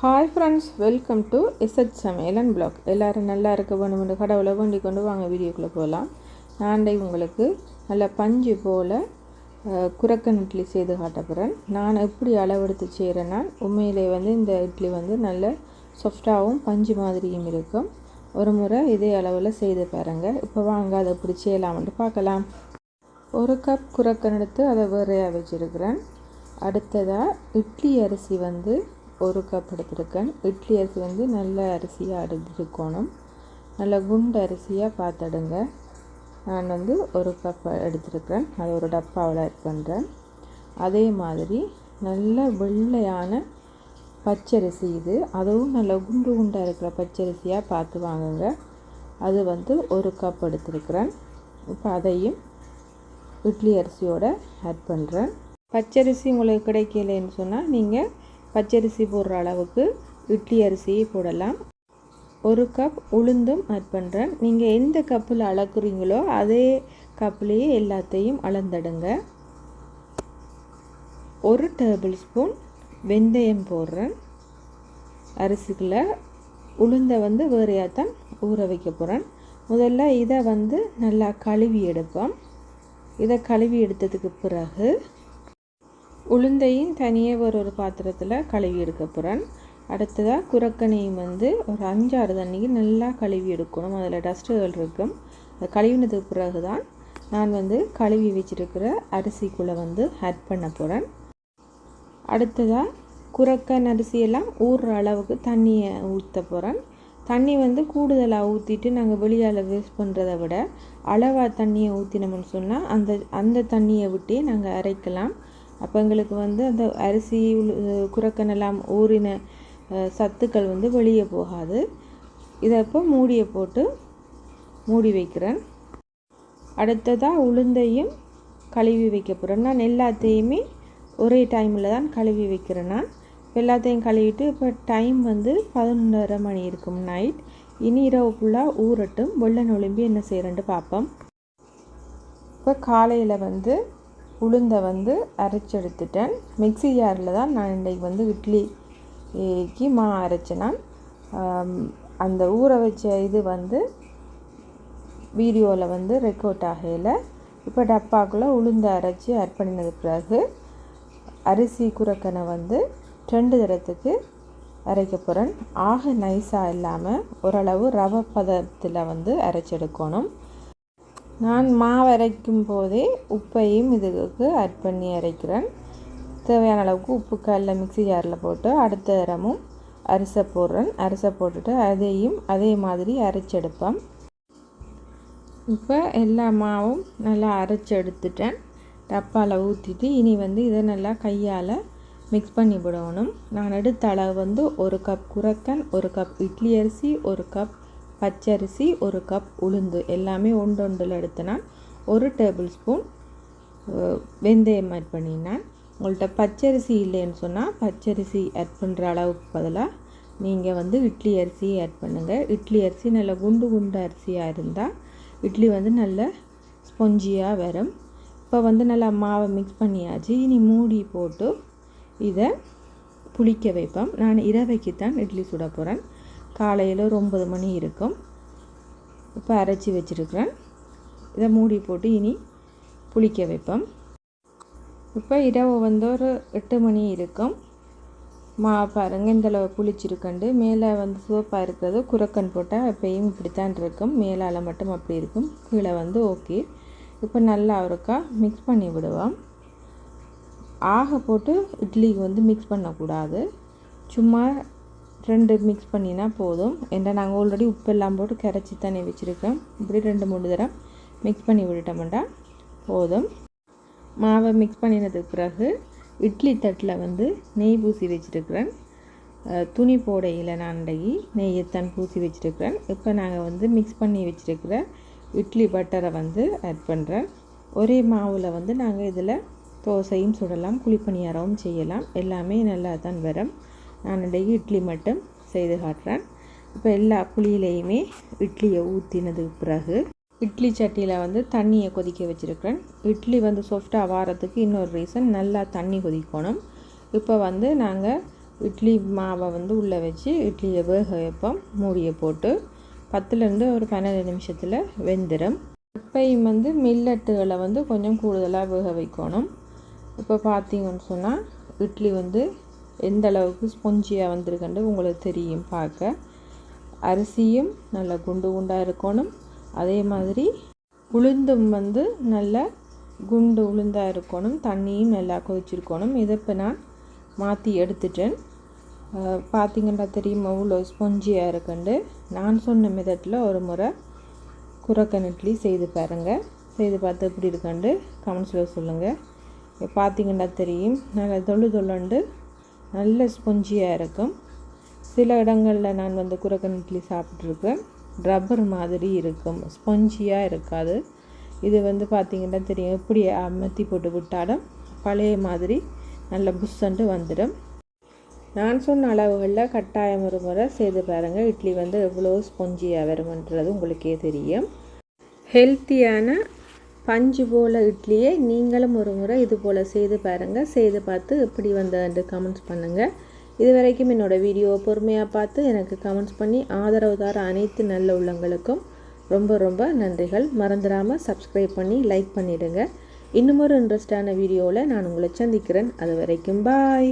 Hi friends welcome to S H சமையலன் blog எல்லோரும் நல்லா இருக்க வேணும்னு கடவுளை வேண்டி கொண்டு வாங்க வீடியோக்குள்ளே போகலாம் நான் உங்களுக்கு நல்ல பஞ்சு போல் குரக்கன் இட்லி செய்து காட்டப்படுறேன் நான் எப்படி அளவெடுத்து செய்கிறேன்னா உண்மையிலே வந்து இந்த இட்லி வந்து நல்ல சாஃப்டாகவும் பஞ்சு மாதிரியும் இருக்கும். ஒரு முறை இதே அளவில் செய்து பாருங்கள் இப்போ வாங்க அதை எப்படி செய்யலாம்னு பார்க்கலாம். ஒரு கப் குரக்கன் எடுத்து அதை வேறையாக வச்சுருக்கிறேன். அடுத்ததாக இட்லி அரிசி வந்து ஒரு கப் எடுத்திருக்கேன் இட்லி அரிசி வந்து நல்ல அரிசியாக எடுத்துருக்கணும் நல்ல குண்டு அரிசியாக பார்த்துடுங்க. நான் வந்து ஒரு கப் எடுத்திருக்கிறேன் அது ஒரு டப்பாவில் ஆட் பண்ணுறேன் அதே மாதிரி நல்ல வெள்ளையான பச்சரிசி இது. அதுவும் நல்ல குண்டு குண்டாக இருக்கிற பச்சரிசியாக பார்த்து வாங்குங்க. அது வந்து ஒரு கப் எடுத்திருக்கிறேன். இப்போ அதையும் இட்லி அரிசியோடு ஆட் பண்ணுறேன் பச்சரிசி உங்களுக்கு கிடைக்கலன்னு சொன்னால் நீங்கள் பச்சரிசி போடுற அளவுக்கு இட்லி அரிசியை போடலாம். ஒரு கப் உளுந்தும் ஆட் பண்ணுறேன் நீங்கள் எந்த கப்பில் அளக்குறீங்களோ அதே கப்லேயே எல்லாத்தையும் அளந்துடுங்க. ஒரு டேபிள் ஸ்பூன் வெந்தயம் போடுறேன். அரிசிக்குள்ளே உளுந்தை வந்து வேறையாக தான் ஊற வைக்க போகிறேன் முதல்ல இதை வந்து நல்லா கழுவி எடுப்போம். இதை கழுவி எடுத்ததுக்கு பிறகு உளுந்தையும் தனியாக ஒரு ஒரு பாத்திரத்தில் கழுவி எடுக்க போகிறேன் அடுத்ததாக குரக்கனையும் வந்து ஒரு அஞ்சாறு தண்ணிக்கு நல்லா கழுவி எடுக்கணும். அதில் டஸ்ட்டுகள் இருக்கும். அது கழுவினதுக்கு பிறகு தான் நான் வந்து கழுவி வச்சுருக்கிற அரிசிக்குள்ளே வந்து ஆட் பண்ண போகிறேன் அடுத்ததாக குரக்கன் அரிசியெல்லாம் ஊறுற அளவுக்கு தண்ணியை ஊற்ற போகிறேன் தண்ணி வந்து கூடுதலாக ஊற்றிட்டு நாங்கள் வெளியால் வேஸ்ட் பண்ணுறத விட அளவாக தண்ணியை ஊற்றினோம்னு சொன்னால் அந்த அந்த தண்ணியை விட்டே நாங்கள் அரைக்கலாம். அப்போ எங்களுக்கு வந்து அந்த அரிசி குரக்கனெல்லாம் ஊறின சத்துக்கள் வந்து வெளியே போகாது. இதை இப்போ மூடியை போட்டு மூடி வைக்கிறேன். அடுத்ததாக உளுந்தையும் கழுவி வைக்க போகிறேன் நான் எல்லாத்தையுமே ஒரே டைமில் தான் கழுவி வைக்கிறேன் நான். எல்லாத்தையும் கழுவிட்டு இப்போ டைம் வந்து பதினொன்றரை மணி இருக்கும் நைட் இனி இரவு ஃபுல்லாக ஊறட்டும். வெள்ளை நொழும்பி என்ன செய்கிறேன்ட்டு பார்ப்போம் இப்போ காலையில் வந்து உளுந்தை வந்து அரைச்செடுத்துட்டேன். மிக்சி ஜாரில் தான் நான் இன்றைக்கு வந்து இட்லிக்கு மா அரைச்சேனா அந்த ஊற வச்ச இது வந்து வீடியோவில் வந்து ரெக்கார்ட் ஆகையில் இப்போ டப்பாக்குள்ளே உளுந்தை அரைச்சி ஆட் பண்ணினது பிறகு அரிசி குரக்கனை வந்து ரெண்டு தரத்துக்கு அரைக்க போகிறேன். ஆக நைஸாக இல்லாமல் ஓரளவு ரவை பதத்தில் வந்து அரைச்செடுக்கணும். நான் மாவு அரைக்கும் போதே உப்பையும் இதுக்கு ஆட் பண்ணி அரைக்கிறேன். தேவையான அளவுக்கு உப்பு கல்ல மிக்சி ஜாரில் போட்டு அடுத்த தரமும் அரிசை போடுறேன். அரிசை போட்டுட்டு அதையும் அதே மாதிரி அரைச்செடுப்பேன். இப்போ எல்லா மாவும் நல்லா அரைச்சி எடுத்துட்டேன் டப்பாவில் ஊற்றிட்டு இனி வந்து இதை நல்லா கையால் மிக்ஸ் பண்ணி விடணும். நான் எடுத்த அளவு வந்து ஒரு கப் குரக்கன் ஒரு கப் இட்லி அரிசி ஒரு கப் பச்சரிசி ஒரு கப் உளுந்து எல்லாமே ஒன்று ஒன்றில் எடுத்தனால் ஒரு டேபிள் ஸ்பூன் வெந்தயம் ஆட் பண்ணினான் உங்கள்கிட்ட பச்சரிசி இல்லைன்னு சொன்னால் பச்சரிசி ஆட் பண்ணுற அளவுக்கு பதிலாக நீங்கள் வந்து இட்லி அரிசி ஆட் பண்ணுங்கள் இட்லி அரிசி நல்ல குண்டு குண்டு அரிசியாக இருந்தால் இட்லி வந்து நல்ல ஸ்பொஞ்சியாக வரும். இப்போ வந்து நல்லா மாவை மிக்ஸ் பண்ணியாச்சு. இனி மூடி போட்டு இதை புளிக்க வைப்போம். நான் இரவைக்குத்தான் இட்லி சுட போகிறேன் காலையில் ஒரு ஒம்பது மணி இருக்கும். இப்போ அரைச்சி வச்சுருக்குறேன். இதை மூடி போட்டு இனி புளிக்க வைப்போம். இப்போ இரவு வந்து ஒரு எட்டு மணி இருக்கும். மா பாருங்கள் இந்தளவு புளிச்சிருக்கண்டு. மேலே வந்து சிவப்பாக இருக்கிறது குரக்கன் போட்டால் எப்பயும் இப்படித்தான் இருக்கும். மேலால் மட்டும் அப்படி இருக்கும். கீழே வந்து ஓகே. இப்போ நல்லா அவருக்கா மிக்ஸ் பண்ணி விடுவோம். ஆக போட்டு இட்லிக்கு வந்து மிக்ஸ் பண்ணக்கூடாது. சும்மா ரெண்டு மிக்ஸ் பண்ணினா போதும். ஏன்னா நாங்கள் ஆல்ரெடி உப்பெல்லாம் போட்டு கரைச்சி தண்ணி வச்சுருக்கோம். இப்படி ரெண்டு மூணு தரம் மிக்ஸ் பண்ணி விட்டுட்டோம்டா. போதும். மாவை மிக்ஸ் பண்ணினதுக்கு பிறகு இட்லி தட்டில் வந்து நெய் பூசி வச்சுருக்கிறேன். துணி போடையில் நான் அன்றைக்கி நெய்யைத்தான் பூசி வச்சுருக்கிறேன். இப்போ நாங்கள் வந்து மிக்ஸ் பண்ணி வச்சுருக்கிற இட்லி பட்டரை வந்து ஆட் பண்ணுறேன் ஒரே மாவில் வந்து நாங்கள் இதில் தோசையும் சுடலாம் குழிப்பணியாரமும் செய்யலாம். எல்லாமே நல்லா தான் வரும். நான் இன்றைக்கு இட்லி மட்டும் செய்து காட்டுறேன். இப்போ எல்லா புளியிலையுமே இட்லியை ஊற்றினதுக்கு பிறகு இட்லி சட்டியில் வந்து தண்ணியை கொதிக்க வச்சுருக்கிறேன். இட்லி வந்து சாஃப்டாக வாரத்துக்கு இன்னொரு ரீசன் நல்லா தண்ணி கொதிக்கணும். இப்போ வந்து நாங்கள் இட்லி மாவை வந்து உள்ளே வச்சு இட்லியை வேக வைப்போம். மூடியை போட்டு பத்துலேருந்து ஒரு பன்னெண்டு நிமிஷத்தில் வெந்துடும் எப்பையும் வந்து மில்லட்டுகளை வந்து கொஞ்சம் கூடுதலாக வேக வைக்கணும். இப்போ பார்த்தீங்கன்னு சொன்னால் இட்லி வந்து எந்த அளவுக்கு ஸ்பொஞ்சியாக வந்திருக்குன்னு உங்களுக்கு தெரியும் பார்க்க. அரிசியும் நல்லா குண்டு குண்டாக இருக்கணும். அதே மாதிரி உளுந்தும் வந்து நல்லா குண்டு உளுந்தாக இருக்கணும். தண்ணியும் நல்லா கொதிச்சிருக்கணும். இதை இப்போ நான் மாற்றி எடுத்துட்டேன். பார்த்திங்கன்னா தெரியும்? இவ்வளோ ஸ்பொஞ்சியாக இருக்குண்டு நான் சொன்ன மெதட்டில் ஒரு முறை குரக்கன் இட்லி செய்து பாருங்கள் செய்து பார்த்து எப்படி இருக்காண்டு கமெண்ட்ஸில் சொல்லுங்கள் பார்த்திங்கன்னா தெரியும். நல்லா தொழு தொழுண்டு நல்ல ஸ்பொஞ்சியாக இருக்கும். சில இடங்களில் நான் வந்து குரக்கன் இட்லி சாப்பிட்ருக்கேன் ரப்பர் மாதிரி இருக்கும். ஸ்பொஞ்சியாக இருக்காது. இது வந்து பார்த்திங்கன்னா தெரியும். எப்படி அமர்த்தி போட்டு விட்டாலும் பழைய மாதிரி நல்ல புஷ்ஷன்ட்டு வந்துடும். நான் சொன்ன அளவுகளில் கட்டாயம் ஒரு முறை செய்து பாருங்கள் இட்லி வந்து எவ்வளோ ஸ்பொஞ்சியாக வருமன்றது உங்களுக்கே தெரியும். ஹெல்த்தியான பஞ்சு போல் இட்லியை நீங்களும் ஒரு முறை இது போல் செய்து பாருங்கள் செய்து பார்த்து எப்படி வந்ததுன்ட்டு கமெண்ட்ஸ் பண்ணுங்கள் இது வரைக்கும் என்னோடய வீடியோவை பொறுமையாக பார்த்து எனக்கு கமெண்ட்ஸ் பண்ணி ஆதரவு தர அனைத்து நல்ல உள்ளங்களுக்கும் ரொம்ப ரொம்ப நன்றிகள். மறந்துடாமல் சப்ஸ்கிரைப் பண்ணி லைக் பண்ணிவிடுங்க இன்னும் ஒரு இன்ட்ரெஸ்டான வீடியோவில் நான் உங்களை சந்திக்கிறேன். அது வரைக்கும் பாய்